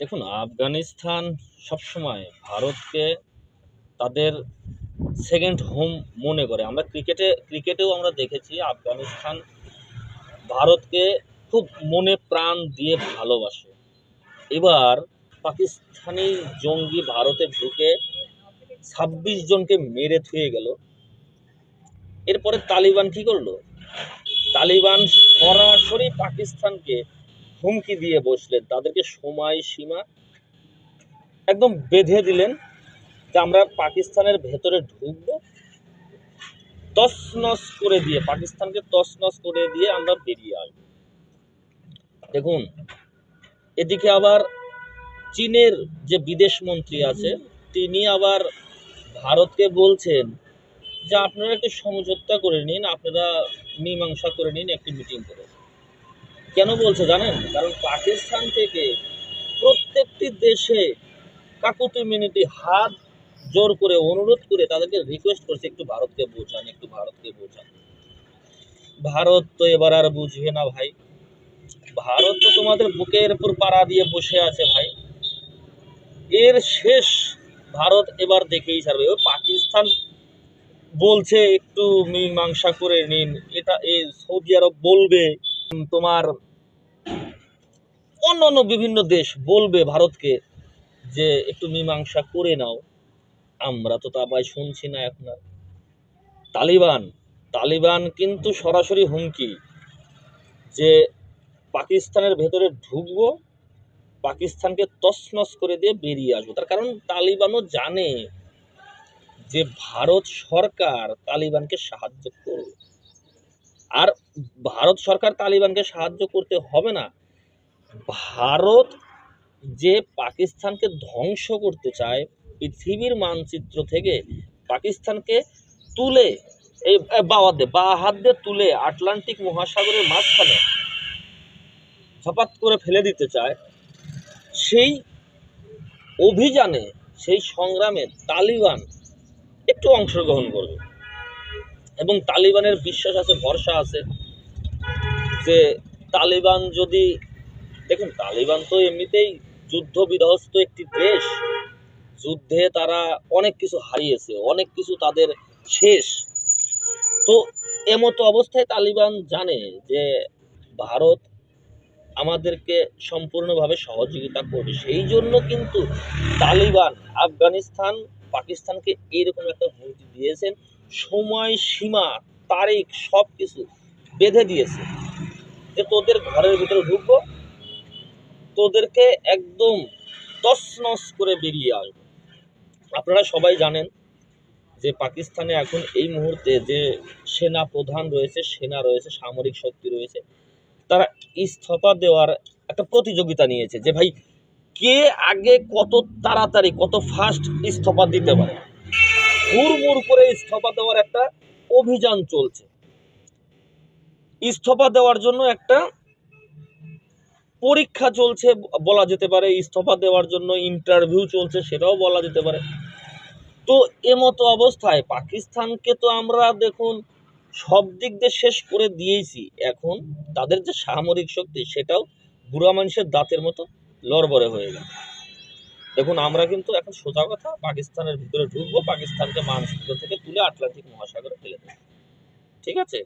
দেখুন, আফগানিস্তান সবসময় ভারতকে তাদের সেকেন্ড হোম মনে করে। আমরা ক্রিকেটে ক্রিকেটেও আমরা দেখেছি আফগানিস্তান ভারতকে খুব মনে প্রাণ দিয়ে ভালোবাসে। এবার পাকিস্তানি জঙ্গি ভারতে ঢুকে ছাব্বিশ জনকে মেরে থুয়ে গেল। এরপরে তালিবান কি করল? তালিবান সরাসরি পাকিস্তানকে হুমকি দিয়ে বসলেন। তাদেরকে সময়, সীমা একদম বেঁধে দিলেন যে আমরা পাকিস্তানের ভেতরে ঢুকবো। তছনছ করে দিয়ে, পাকিস্তানকে তছনছ করে দিয়ে আমরা বেরিয়ে আসব। দেখুন, এদিকে আবার চীনের যে বিদেশ মন্ত্রী আছে, তিনি আবার ভারতকে বলছেন যে, আপনারা একটু সমঝোতা করে নিন, আপনারা মীমাংসা করে নিন, একটি মিটিং করে কেন বলছে জানেন? কারণ পাকিস্তান থেকে প্রত্যেকটি দেশে কাকুতি মিনতি হাত জোর করে, অনুরোধ করে তাদেরকে রিকোয়েস্ট করছে, একটু ভারতকে বোঝান, একটু ভারতকে বোঝান। ভারত তো এবার আর বুঝবে না ভাই। ভারত তো তোমাদের বুকের উপর পাড়া দিয়ে বসে আছে ভাই। এর শেষ ভারত এবার দেখেই ছাড়বে। পাকিস্তান বলছে, একটু মীমাংসা করে নিন। এটা এই সৌদি আরব বলবে, তোমার অন্য অন্য বিভিন্ন দেশ বলবে ভারতকে যে, একটু মীমাংসা করে নাও। আমরা তো তা শুনছি না এখন আর। তালিবান তালিবান কিন্তু সরাসরি হুমকি যে, পাকিস্তানের ভেতরে ঢুকবো, পাকিস্তানকে তছনছ করে দিয়ে বেরিয়ে আসব। তার কারণ তালিবানও জানে যে, ভারত সরকার তালিবানকে সাহায্য করবে। আর ভারত সরকার তালিবানকে সাহায্য করতে হবে না। ভারত যে পাকিস্তানকে ধ্বংস করতে চায়, পৃথিবীর মানচিত্র থেকে পাকিস্তানকে তুলে এই বাওয়া দিয়ে বা হাত দিয়ে তুলে আটলান্টিক মহাসাগরের মাঝখানে ঝপাত করে ফেলে দিতে চায়, সেই অভিযানে, সেই সংগ্রামে তালিবান একটু অংশগ্রহণ করবে। এবং তালিবানের বিশ্বাস আছে, ভরসা আছে যে তালিবান যদি দেখুন, তালিবান তো এমনিতেই যুদ্ধ বিধ্বস্ত একটি দেশ। যুদ্ধে তারা অনেক কিছু হারিয়েছে, অনেক কিছু তাদের শেষ। তো এমতো অবস্থায় তালিবান জানে যে ভারত আমাদেরকে সম্পূর্ণভাবে সহযোগিতা করবে। সেই জন্য কিন্তু তালিবান আফগানিস্তান, পাকিস্তানকে এইরকম একটা হুমকি দিয়েছেন। সময় সীমা, তারিখ সব কিছু বেঁধে দিয়েছে। যে তোদের ঘরের ভিতরে ঢুকবো তোদেরকে একদম তছনছ করে বেরিয়ে আসব আপনারা সবাই জানেন যে পাকিস্তানে এখন এই মুহূর্তে যে সেনা প্রধান রয়েছে, সেনা রয়েছে, সামরিক শক্তি রয়েছে, তারা ইস্তফা দেওয়ার একটা প্রতিযোগিতা নিয়েছে যে ভাই, কে আগে কত তাড়াতাড়ি, কত ফাস্ট ইস্তফা দিতে পারে? হুড়মুড় করে ইস্তফা দেওয়ার একটা অভিযান চলছে। ইস্তফা দেওয়ার জন্য একটা পরীক্ষা চলছে, বলা যেতে পারে, ইস্তফা দেওয়ার জন্য ইন্টারভিউ চলছে, সেটাও বলা যেতে পারে। তো এমতো অবস্থায় পাকিস্তানকে তো আমরা দেখুন, সব দিক দিয়ে শেষ করে দিয়েছি এখন তাদের যে সামরিক শক্তি, সেটাও বুড়া মানুষের দাঁতের মতো লড়বড়ে হয়ে গেল। দেখুন, আমরা কিন্তু এখন সোজা কথা, পাকিস্তানের ভিতরে ঢুকবো, পাকিস্তানকে মানচিত্র থেকে তুলে আটলান্টিক মহাসাগরে ফেলে দেবো। ঠিক আছে?